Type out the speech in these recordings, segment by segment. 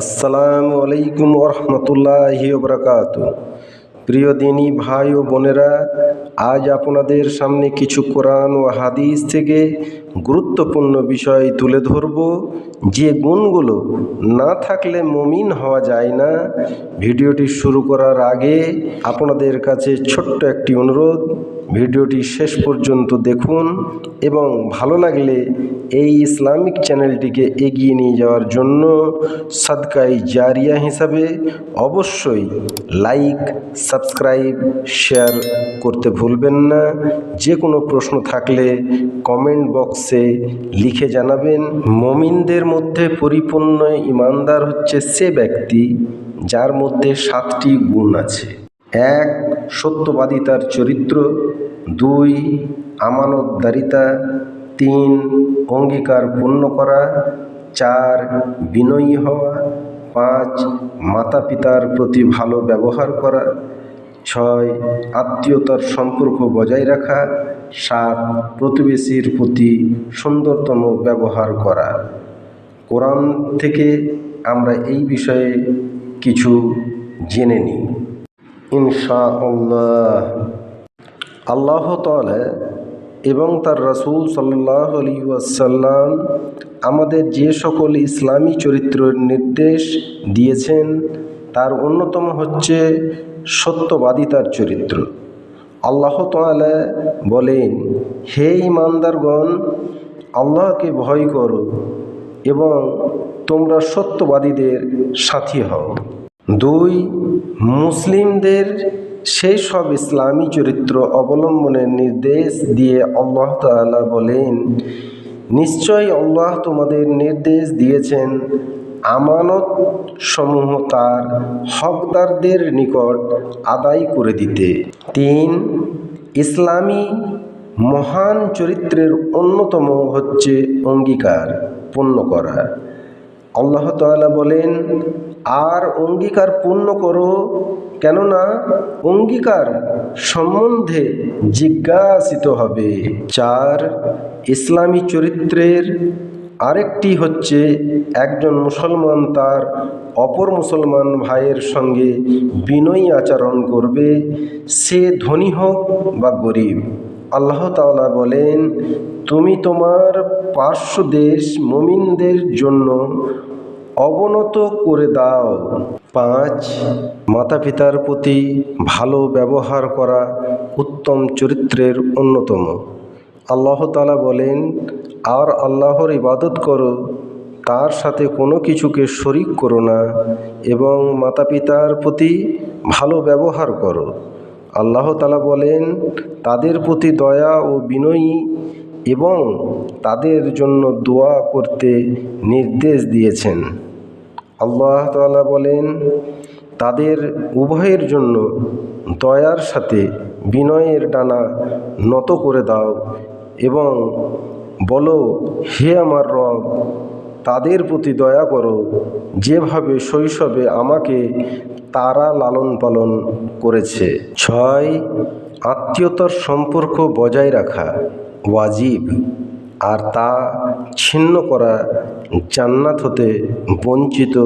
আসসালামু আলাইকুম ওরহমতুল্লাহি বরকাত প্রিয় দিনী ভাই ও বোনেরা, আজ আপনাদের সামনে কিছু কোরআন ও হাদিস থেকে গুরুত্বপূর্ণ বিষয় তুলে ধরব। যে গুণগুলো না থাকলে মমিন হওয়া যায় না, ভিডিওটি শুরু করার আগে আপনাদের কাছে ছোট্ট একটি অনুরোধ ভিডিওটি শেষ পর্যন্ত দেখুন এবং ভালো লাগলে এই ইসলামিক চ্যানেলটিকে এগিয়ে নিয়ে যাওয়ার জন্য সাদকাই জারিয়া হিসাবে অবশ্যই লাইক, সাবস্ক্রাইব, শেয়ার করতে ভুলবেন না। যে কোনো প্রশ্ন থাকলে কমেন্ট বক্সে লিখে জানাবেন। মমিনদের মধ্যে পরিপূর্ণ ইমানদার হচ্ছে সে ব্যক্তি যার মধ্যে সাতটি গুণ আছে। এক সত্যবাদিতার চরিত্র, দুই আমানতদারিতা, তিন অঙ্গীকার পূর্ণ করা, চার বিনয়ী হওয়া, পাঁচ মাতা পিতার প্রতি ভালো ব্যবহার করা, ছয় আত্মীয়তার সম্পর্ক বজায় রাখা, সাত প্রতিবেশীর প্রতি সুন্দরতম ব্যবহার করা। কোরআন থেকে আমরা এই বিষয়ে কিছু জেনে নিই। ইনশা আল্লাহ আল্লাহ তাআলা এবং তার রসুল সাল্লাহ আলী ওয়াসাল্লাম আমাদের যে সকল ইসলামী চরিত্রের নির্দেশ দিয়েছেন, তার অন্যতম হচ্ছে সত্যবাদিতার চরিত্র। আল্লাহ তাআলা বলেন, হে ইমানদারগণ আল্লাহকে ভয় করো এবং তোমরা সত্যবাদীদের সাথী হও। দুই মুসলিমদের সেই সব ইসলামী চরিত্র অবলম্বনের নির্দেশ দিয়ে আল্লাহ তাআলা বলেন নিশ্চয় আল্লাহ তোমাদের নির্দেশ দিয়েছেন আমানত সমূহ তার হকদারদের নিকট আদায় করে দিতে। তিন, ইসলামী মহান চরিত্রের অন্যতম হচ্ছে অঙ্গীকার পূর্ণ করা। আল্লাহ তাআলা বলেন আর অঙ্গীকার পূর্ণ করো, কেননা অঙ্গীকার সম্বন্ধে জিজ্ঞাসিত হবে। চার, ইসলামী চরিত্রের আরেকটি হচ্ছে একজন মুসলমান তার অপর মুসলমান ভাইয়ের সঙ্গে বিনয়ী আচরণ করবে, সে ধনী হোক বা গরিব। আল্লাহ তাআলা বলেন, তুমি তোমার পার্শ্ব দেশ মমিনদের জন্য অবনত করে দাও। পাঁচ মাতা পিতার প্রতি ভালো ব্যবহার করা উত্তম চরিত্রের অন্যতম। আল্লাহ তাআলা বলেন, আর আল্লাহর ইবাদত করো, তার সাথে কোনো কিছুকে শরিক করো না এবং মাতা পিতার প্রতি ভালো ব্যবহার করো। আল্লাহ তালা বলেন, তাদের প্রতি দয়া ও বিনয়ী এবং তাদের জন্য দোয়া করতে নির্দেশ দিয়েছেন। আল্লাহ তালা বলেন, তাদের উভয়ের জন্য দয়ার সাথে বিনয়ের ডানা নত করে দাও এবং বলো, হে আমার রব, তাদের প্রতি দয়া করো, যেভাবে শৈশবে আমাকে তারা লালন পালন করেছে। ছয়, আত্মীয়তার সম্পর্ক বজায় রাখা। ওয়াজিব। আর তা ছিন্ন করা জান্নাত হতে বঞ্চিত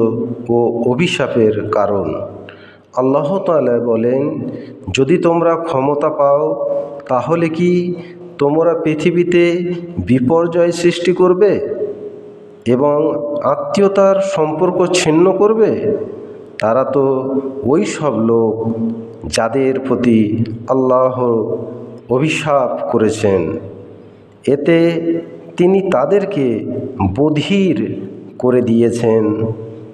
ও অভিশাপের কারণ। আল্লাহ তাআলা বলেন, যদি তোমরা ক্ষমতা পাও, তাহলে কি তোমরা পৃথিবীতে বিপর্যয় সৃষ্টি করবে এবং আত্মীয়তার সম্পর্ক ছিন্ন করবে? তারা তো ওই সব লোক যাদের প্রতি আল্লাহ অভিশাপ করেছেন। এতে তিনি তাদেরকে বধির করে দিয়েছেন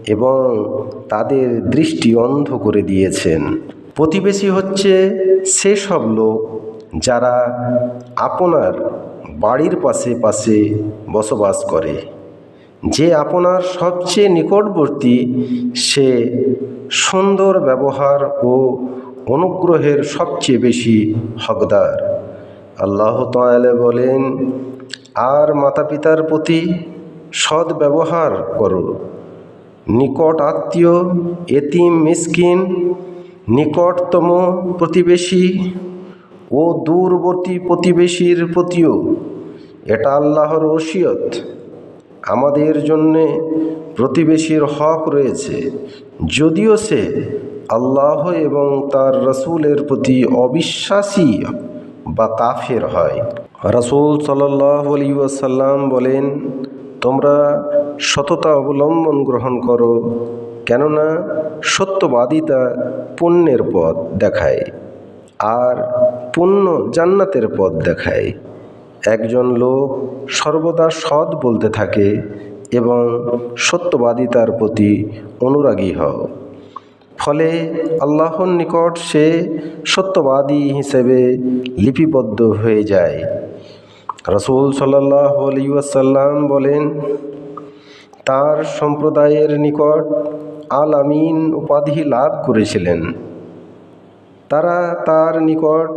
এবং তাদের দৃষ্টি অন্ধ করে দিয়েছেন। প্রতিবেশী হচ্ছে সেসব লোক যারা আপনার বাড়ির পাশে পাশে বসবাস করে। যে আপনার সবচেয়ে নিকটবর্তী, সে সুন্দর ব্যবহার ও অনুগ্রহের সবচেয়ে বেশি হকদার। আল্লাহ তাআলা বলেন, আর মাতা পিতার প্রতি সৎ ব্যবহার করো। নিকট আত্মীয়, এতিম, মিসকিন, নিকটতম প্রতিবেশী ও দূরবর্তী প্রতিবেশীর প্রতিও এটা আল্লাহর ওসিয়ত। আমাদের জন্যে প্রতিবেশীর হক রয়েছে। যদিও সে আল্লাহ এবং তার রসুলের প্রতি অবিশ্বাসী বা কাফের হয়। রসুল সাল্লাহ আলী ওয়াসাল্লাম বলেন, তোমরা সততা অবলম্বন গ্রহণ করো, কেননা সত্যবাদিতা পুণ্যের পথ দেখায় আর পুণ্য জান্নাতের পথ দেখায়। একজন লোক সর্বদা সৎ বলতে থাকে এবং সত্যবাদিতার প্রতি অনুরাগী হও। ফলে আল্লাহর নিকট সে সত্যবাদী হিসেবে লিপিবদ্ধ হয়ে যায়। রসুল সাল্লাহ আলিউসাল্লাম বলেন, তার সম্প্রদায়ের নিকট আল আমিন উপাধি লাভ করেছিলেন। তারা তার নিকট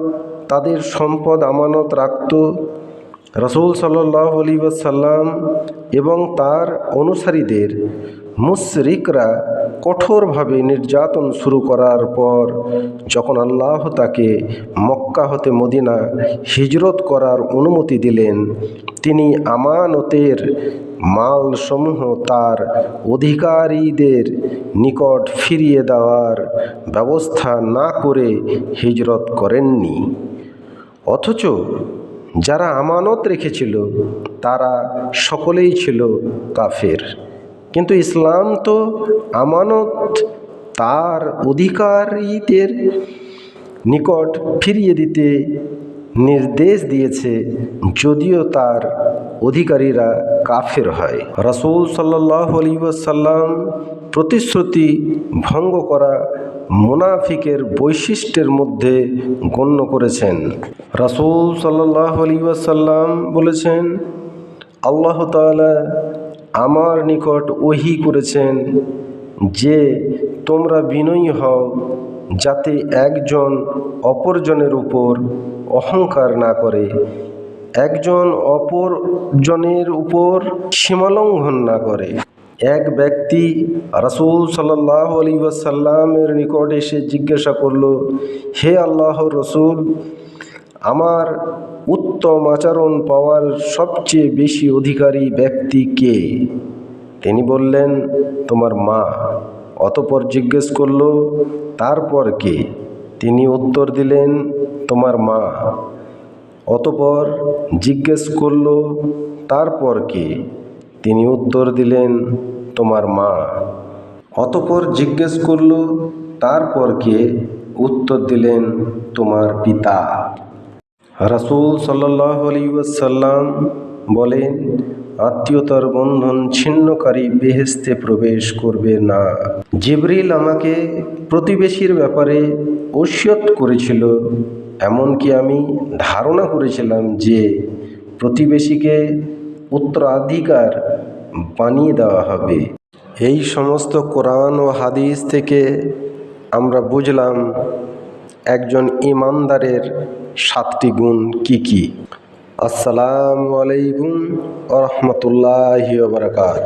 তাদের সম্পদ আমানত রাখত। রসুল সাল্লাহ আলী সাল্লাম এবং তার অনুসারীদের মুশরিকরা কঠোরভাবে নির্যাতন শুরু করার পর যখন আল্লাহ তাকে মক্কা হতে মদিনা হিজরত করার অনুমতি দিলেন, তিনি আমানতের মালসমূহ তার অধিকারীদের নিকট ফিরিয়ে দেওয়ার ব্যবস্থা না করে হিজরত করেননি। অথচ যারা আমানত রেখেছিল, তারা সকলেই ছিল কাফের। কিন্তু ইসলাম তো আমানত, তার অধিকারীদের নিকট ফিরিয়ে দিতে নির্দেশ দিয়েছে, যদিও তার অধিকারীরা কাফের হয়। রাসুল সাল্লাহ আলিবাসাল্লাম প্রতিশ্রুতি ভঙ্গ করা মুনাফিকের বৈশিষ্ট্যের মধ্যে গণ্য করেছেন। রাসুল সাল্লাহ আলিবাসাল্লাম বলেছেন, আল্লাহ তালা আমার নিকট ওহি করেছেন যে তোমরা বিনয়ী হও যাতে একজন অপরজনের উপর অহংকার না করে, একজন অপরজনের উপর সীমালঙ্ঘন না করে। এক ব্যক্তি রাসুল সাল্লাহ আলী ওয়াসাল্লামের নিকট এসে জিজ্ঞাসা করল, হে আল্লাহ রসুল, আমার উত্তম আচরণ পাওয়ার সবচেয়ে বেশি অধিকারী ব্যক্তি কে? তিনি বললেন, তোমার মা। অতপর জিজ্ঞেস করল, তারপর কে? তিনি উত্তর দিলেন, তোমার মা। অতপর জিজ্ঞেস করল, তারপর কে? তিনি উত্তর দিলেন, তোমার মা। অতপর জিজ্ঞেস করল, তারপর কে? উত্তর দিলেন, তোমার পিতা। রাসুল সাল্লাহ আলিউসাল্লাম বলেন, আত্মীয়তার বন্ধন ছিন্নকারী বেহেস্তে প্রবেশ করবে না। জিবরিল আমাকে প্রতিবেশীর ব্যাপারে ওসিয়ত করেছিল, এমনকি আমি ধারণা করেছিলাম যে প্রতিবেশীকে উত্তরাধিকার বানিয়ে দেওয়া হবে। এই সমস্ত কোরআন ও হাদিস থেকে আমরা বুঝলাম, একজন ইমানদারের সাতটি গুণ কি কি? আসসালামু আলাইকুম রহমতুল্লাহ বারকাত